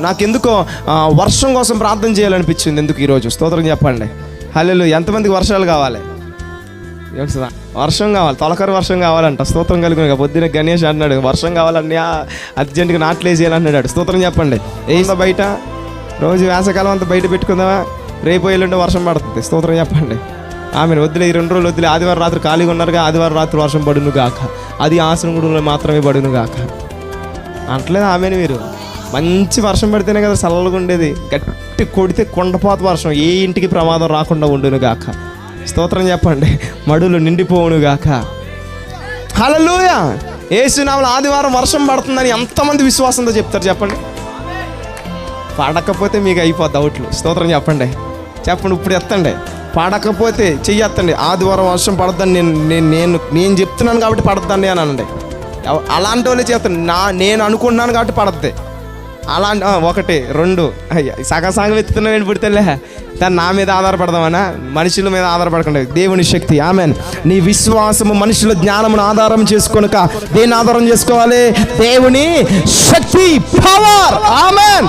నాకెందుకో వర్షం కోసం ప్రార్థన చేయాలనిపించింది ఎందుకు ఈరోజు? స్తోత్రం చెప్పండి. హలో ఎంతమందికి వర్షాలు కావాలి? తెలుసుదా వర్షం కావాలి. తొలకరి వర్షం కావాలంట. స్తోత్రం కలిగిన పొద్దున గణేష్ అన్నాడు వర్షం కావాలన్నా అర్జెంటుగా నాట్లేసేయాలన్నాడు స్తోత్రం చెప్పండి. ఏందో బయట? రోజు వేసకాలం అంతా బయట పెట్టుకుందామా? రేపు ఎల్లుండి వర్షం పడుతుంది. స్తోత్రం చెప్పండి. ఆమె వద్దులే ఈ రెండు రోజులు వద్దులే ఆదివారం రాత్రి ఖాళీగా ఉన్నారుగా. ఆదివారం రాత్రి వర్షం పడును గాక అది ఆసనం మాత్రమే పడును గాక అంటలేదు ఆమెను మీరు? మంచి వర్షం పడితేనే కదా చల్లగా ఉండేది. గట్టి కొడితే కొండపాత వర్షం. ఏ ఇంటికి ప్రమాదం రాకుండా ఉండును గాక. స్తోత్రం చెప్పండి. మడులు నిండిపోవును గాక. హలలుయ ఏసునామలు ఆదివారం వర్షం పడుతుందని ఎంతమంది విశ్వాసంతో చెప్తారు చెప్పండి. పడకపోతే మీకు అయిపోద్ది అవుట్లు స్తోత్రం చెప్పండి. చెప్పండి ఇప్పుడు ఎత్తండి. పడకపోతే చెయ్యత్తండి. ఆదివారం వర్షం పడద్దని నేను నేను నేను నేను చెప్తున్నాను కాబట్టి పడద్దండి అని అనండి. అలాంటి వాళ్ళే చేస్తాను నా నేను అనుకున్నాను కాబట్టి పడద్ది. అలాంటి ఒకటి రెండు. అయ్య, సగం సగం ఎత్తుతున్నావు పుడితేలే. దాన్ని నా మీద ఆధారపడదామనా మనుషుల మీద ఆధారపడకుండా. దేవుని శక్తి ఆమె నీ విశ్వాసము మనుషుల జ్ఞానమును ఆధారం చేసుకొనక దేని ఆధారం చేసుకోవాలి? దేవుని శక్తి పవర్ ఆమెన్.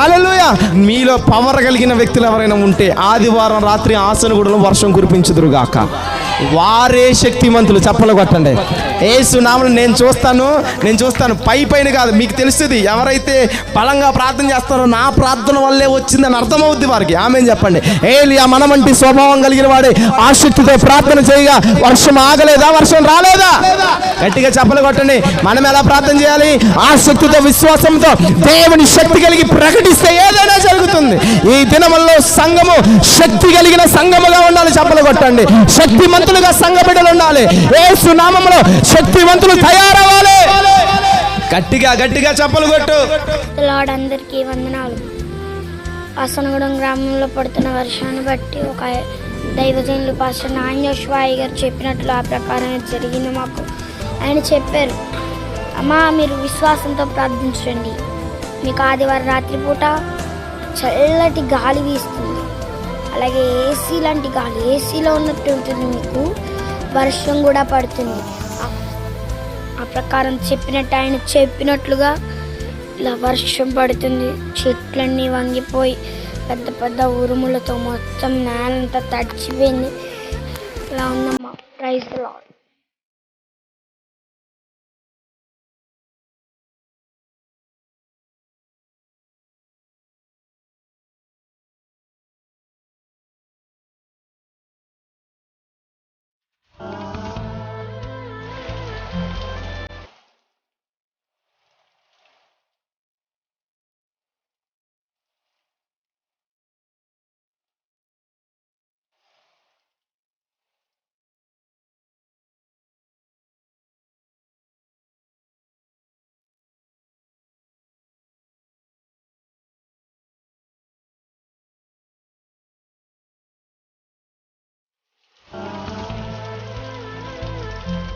హల్లెలూయ. మీలో పవర్ కలిగిన వ్యక్తులు ఎవరైనా ఉంటే ఆదివారం రాత్రి ఆసనగూడలో వర్షం కురిపించుదురుగాక. వారే శక్తిమంతులు చప్పలు కొట్టండి. ఏసు నామలు నేను చూస్తాను నేను చూస్తాను. పై పైన కాదు మీకు తెలుస్తుంది ఎవరైతే బలంగా ప్రార్థన చేస్తారో నా ప్రార్థన వల్లే వచ్చిందని అర్థమవుద్ది వారికి. ఆమె చెప్పండి. ఏలియా మన వంటి స్వభావం కలిగిన వాడే ఆసక్తితో ప్రార్థన చేయగా వర్షం ఆగలేదా? వర్షం రాలేదా? గట్టిగా చెప్పలు కొట్టండి. మనం ఎలా ప్రార్థన చేయాలి? ఆసక్తితో విశ్వాసంతో దేవుని శక్తి కలిగి ప్రకటిస్తే ఏదైనా జరుగుతుంది. ఈ దినముల్లో సంఘము శక్తి కలిగిన సంఘముగా ఉండాలి చెప్పలు కొట్టండి. శక్తిమంతులుగా సంఘ బిడ్డలు ఉండాలి. ఏసు నామములో శక్తివంతులు తయారవ్వాలి. గట్టిగా గట్టిగా చెప్పలు కొట్టు. లార్డ్ అందరికీ వందనాలు. అసనగూడెం గ్రామంలో పడుతున్న వర్షాన్ని బట్టి ఒక దైవజనులు పాస్టర్ నాన్యోశ్వాయి గారు చెప్పినట్లు ఆ ప్రకారం జరిగింది మాకు. ఆయన చెప్పారు అమ్మా మీరు విశ్వాసంతో ప్రార్థించండి. మీకు ఆదివారం రాత్రిపూట చల్లటి గాలి వీస్తుంది. అలాగే ఏసీ లాంటి గాలి ఏసీలో ఉన్నట్టు ఉంటుంది. మీకు వర్షం కూడా పడుతుంది. ప్రకారం చెప్పినట్టు ఆయన చెప్పినట్లుగా ఇలా వర్షం పడుతుంది. చెట్లన్నీ వంగిపోయి పెద్ద పెద్ద ఉరుములతో మొత్తం నేలంతా తడిచిపోయింది. ఇలా ఉందమ్మా. Praise lord